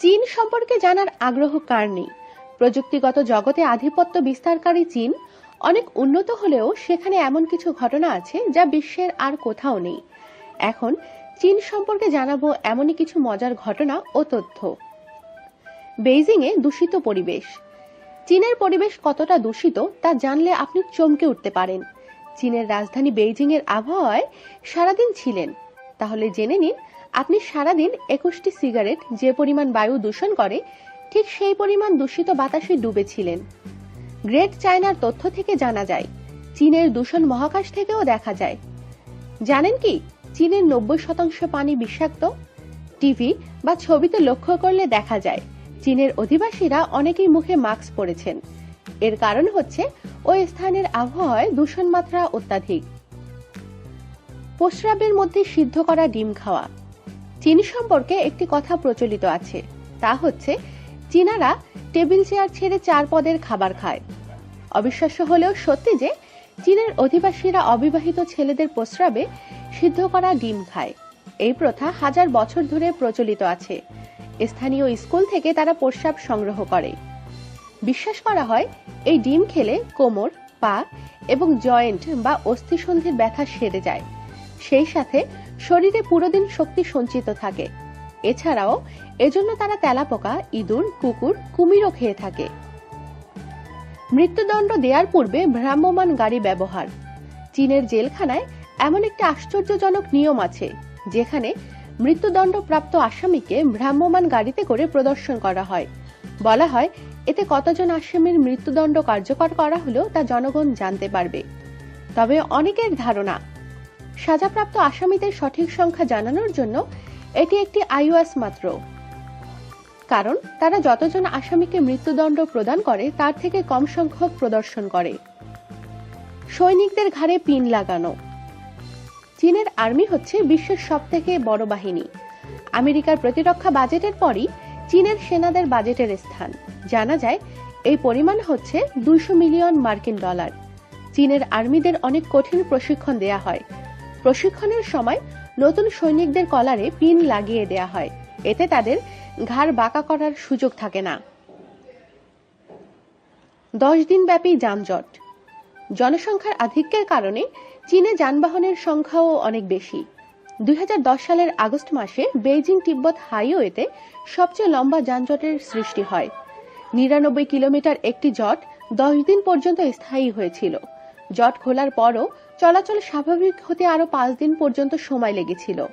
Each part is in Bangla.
চীন সম্পর্কে জানার আগ্রহ কার নেই? প্রযুক্তিগত জগতে আধিপত্য বিস্তারকারী চীন অনেক উন্নত হলেও সেখানে এমন কিছু ঘটনা আছে যা বিশ্বের আর কোথাও নেই। এখন চীন সম্পর্কে জানাব এমনই কিছু মজার ঘটনা ও তথ্য। বেইজিংয়ে দূষিত পরিবেশ। চীনের পরিবেশ কতটা দূষিত তা জানলে আপনি চমকে উঠতে পারেন। চীনের রাজধানী বেইজিংয়ের আবহাওয়ায় সারাদিন ছিলেন। তাহলে জেনে নিন আপনি সারাদিন একুশটি সিগারেট যে পরিমাণ বায়ু দূষণ করে, ঠিক সেই পরিমাণ দূষিত বাতাসে ডুবেছিলেন। গ্রেট চায়নার তথ্য থেকে জানা যায়, চীনের দূষণ মহাকাশ থেকেও দেখা যায়। জানেন কি, চীনের নব্বই শতাংশ পানি বিষাক্ত? টিভি বা ছবিতে লক্ষ্য করলে দেখা যায়, চীনের অধিবাসীরা অনেকেই মুখে মাস্ক পরেছেন। এর কারণ হচ্ছে, ওই স্থানের আবহাওয়ায় দূষণ মাত্রা অত্যাধিক। প্রস্রাবের মধ্যে সিদ্ধ করা ডিম খাওয়া। চীন সম্পর্কে একটি কথা প্রচলিত আছে। তা হচ্ছে, চীনারা টেবিল চেয়ার ছেড়ে চার পদের খাবার খায়। অবিশ্বাস্য হলেও সত্যি যে, চীনের অধিবাসীরা অবিবাহিত ছেলেদের প্রস্রাবে সিদ্ধ করা ডিম খায়। এই প্রথা হাজার বছর ধরে প্রচলিত আছে। স্থানীয় স্কুল থেকে তারা প্রস্রাব সংগ্রহ করে। বিশ্বাস করা হয়, এই ডিম খেলে কোমর, পা এবং জয়েন্ট বা অস্থিসন্ধির ব্যথা সেরে যায়। সেই সাথে শরীরে পুরোদিন শক্তি সঞ্চিত থাকে। এছাড়াও, এজন্য তারা তেলাপোকা, ইঁদুর, কুকুর, কুমিরও খেয়ে থাকে। মৃত্যুদণ্ড দেওয়ার পূর্বে ভ্রাম্যমান গাড়ি ব্যবহার। চীনের জেলখানায় এমন একটি আশ্চর্যজনক নিয়ম আছে, যেখানে মৃত্যুদণ্ডপ্রাপ্ত আসামিকে ভ্রাম্যমান গাড়িতে করে প্রদর্শন করা হয়। বলা হয়, এতে কতজন আসামির মৃত্যুদণ্ড কার্যকর করা হলেও তা জনগণ জানতে পারবে। তবে অনেকের ধারণা সাজাপ্রাপ্ত আসামিদের সঠিক সংখ্যা জানানোর জন্য এটি একটি আইওএস মাত্র। কারণ তারা যতজন আসামিকে মৃত্যুদণ্ড প্রদান করে, তার থেকে কম সংখ্যক প্রদর্শন করে। সৈনিকদের ঘাড়ে পিন লাগানো। চীনের আর্মি হচ্ছে বিশ্বের সব থেকে বড় বাহিনী। আমেরিকার প্রতিরক্ষা বাজেটের পরই চীনের সেনাদের বাজেটের স্থান। জানা যায়, এই পরিমাণ হচ্ছে দুইশো মিলিয়ন মার্কিন ডলার। চীনের আর্মিদের অনেক কঠিন প্রশিক্ষণ দেয়া হয়। প্রশিক্ষণের সময় নতুন সৈনিকদের কলারে পিন লাগিয়ে দেয়া হয়। এতে তাদের ঘাড় বাঁকা করার সুযোগ থাকে না। দশ দিন ব্যাপী যানজট। জনসংখ্যার আধিক্যের কারণে চীনে যানবাহনের সংখ্যাও অনেক বেশি। দুই হাজার দশ সালের আগস্ট মাসে বেইজিং তিব্বত হাইওয়েতে সবচেয়ে লম্বা যানজটের সৃষ্টি হয়। নিরানব্বই কিলোমিটার একটি জট দশ দিন পর্যন্ত স্থায়ী হয়েছিল। জট খোলার পরও চলাচল স্বাভাবিক হতে আরও পাঁচ দিন পর্যন্ত সময় লেগেছিল।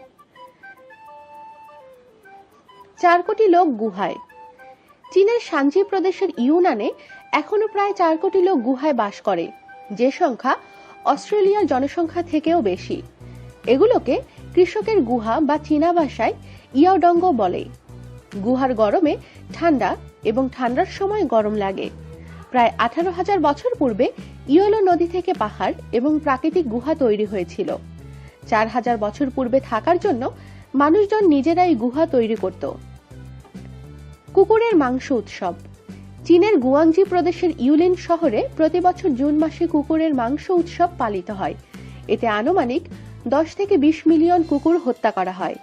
চার কোটি লোক গুহায়। চীনের সানজি প্রদেশের ইউনানে এখনও প্রায় চার কোটি লোক গুহায় বাস করে। যে সংখ্যা অস্ট্রেলিয়ার জনসংখ্যা থেকেও বেশি। এগুলোকে কৃষকের গুহা বা চীনা ভাষায় ইয়াওডঙ্গ বলে। গুহার গরমে ঠান্ডা এবং ঠান্ডার সময় গরম লাগে। প্রায় আঠারো হাজার বছর পূর্বে ইয়োলো নদী থেকে পাহাড় এবং প্রাকৃতিক গুহা তৈরি হয়েছিল। চার হাজার বছর পূর্বে থাকার জন্য মানুষজন নিজেরাই গুহা তৈরি করত। কুকুরের মাংস উৎসব। চীনের গুয়াংজি প্রদেশের ইউলিন শহরে প্রতি বছর জুন মাসে কুকুরের মাংস উৎসব পালিত হয়। এতে আনুমানিক দশ থেকে বিশ মিলিয়ন কুকুর হত্যা করা হয়।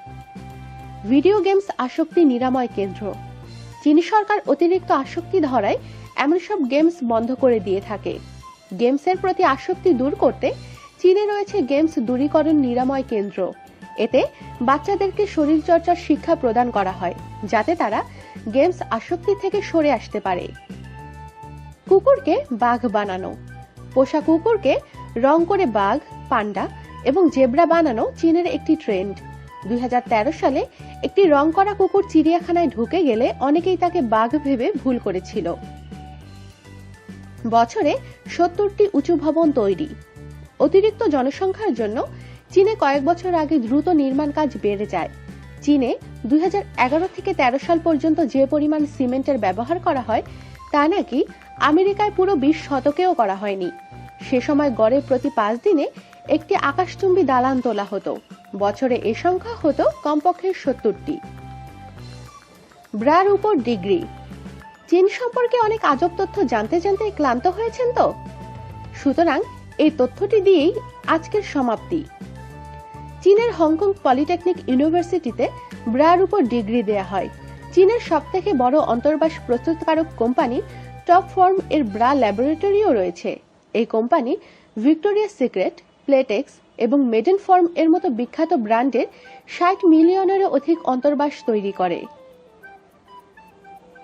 ভিডিও গেমস আসক্তি নিরাময় কেন্দ্র। চীন সরকার অতিরিক্ত আসক্তি ধরায় এমন সব গেমস বন্ধ করে দিয়ে থাকে। গেমসের প্রতি আসক্তি দূর করতে চীনে রয়েছে গেমস দূরীকরণ নিরাময় কেন্দ্র। এতে বাচ্চাদেরকে শরীরচর্চার শিক্ষা প্রদান করা হয়, যাতে তারা গেমস আসক্তি থেকে সরে আসতে পারে। কুকুরকে বাঘ বানানো। পোষা কুকুরকে রং করে বাঘ, পান্ডা এবং জেব্রা বানানো চীনের একটি ট্রেন্ড। দুই হাজার তেরো সালে একটি রং করা কুকুর চিড়িয়াখানায় ঢুকে গেলে অনেকেই তাকে বাঘ ভেবে ভুল করেছিল। বছরে সত্তরটি উঁচু ভবন তৈরি। অতিরিক্ত জনসংখ্যার জন্য চীনে কয়েক বছর আগে দ্রুত নির্মাণ কাজ বেড়ে যায়। চীনে দুই হাজার এগারো থেকে ১৩ সাল পর্যন্ত যে পরিমাণ সিমেন্টের ব্যবহার করা হয়, তা নাকি আমেরিকায় পুরো বিশ শতকেও করা হয়নি। সে সময় গড়ে প্রতি পাঁচ দিনে একটি আকাশচুম্বী দালান তোলা হতো। বছরে এ সংখ্যা হতো কমপক্ষে সত্তরটি। ব্রার উপর ডিগ্রি। চীন সম্পর্কে অনেক আজব তথ্য জানতে জানতে ক্লান্ত হয়েছেন তো? সুতরাং এই তথ্যটি দিয়েই আজকের সমাপ্তি। চীনের হংকং পলিটেকনিক ইউনিভার্সিটিতে ব্রার উপর ডিগ্রি দেয়া হয়। চীনের সবথেকে বড় অন্তর্বাস প্রস্তুতকারক কোম্পানি টপ ফর্ম এর ব্রা ল্যাবরেটরিও রয়েছে। এই কোম্পানি ভিক্টোরিয়া সিক্রেট, প্লেটেক্স এবং মেডেন ফর্ম এর মতো বিখ্যাত ব্র্যান্ডের ষাট মিলিয়নেরও অধিক অন্তর্বাস তৈরি করে।